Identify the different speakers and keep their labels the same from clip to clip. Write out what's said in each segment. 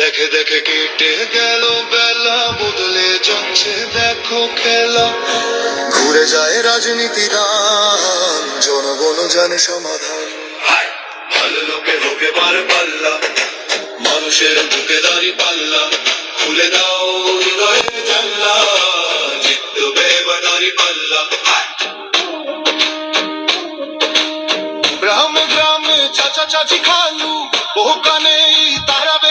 Speaker 1: দেখে দেখে কেটে গেল, বেলা বদলে যাচ্ছে, দেখো খেলা। ঘুরে যায় রাজনীতি দান জনগণ জানে সমাধান। ভালো লোকে হোকে পার পাল্লা, মানুষের বুকে দাঁড়ি পাল্লা। খুলে দাও হৃদয়ের জানলা চাচা, চাচি খালু, বহু কানে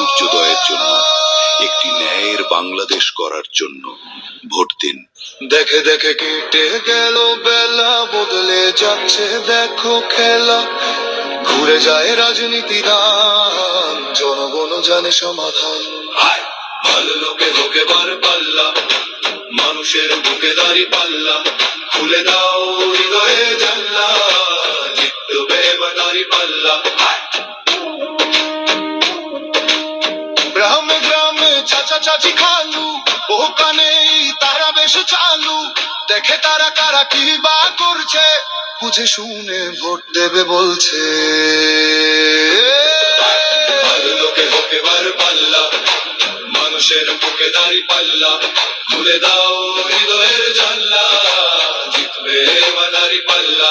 Speaker 2: সূর্যোদয়ের জন্য একটি ন্যায়ের বাংলাদেশ করার জন্য ভোট দিন।
Speaker 1: দেখে দেখে কেটে গেল বেলা বদলে যাচ্ছে দেখো খেলা। ঘুরে যায় রাজনীতি দান জনগণ জানে সমাধান। ভালো লোকে হোকে বার পাল্লা মানুষের বুকে দাঁড়ি পাল্লা। খুলে দাও হৃদয়ে জানলা জিতবে এবার দাঁড়ি পাল্লা। গ্রামে গ্রামে চাচা চাচি খালু। ও কানে তারা বেশ চালু। দেখে তারা কারা কি বা করছে? বুঝে শুনে ভোট দেবে বলছে। লোকে ভোকেবার পাল্লা, মানুষের বুকে দাঁড়ি পাল্লা, খুলে দাও হৃদয়ের জানলা জিতবে এবার পাল্লা।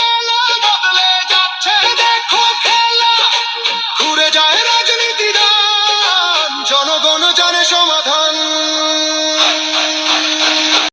Speaker 1: সমাধান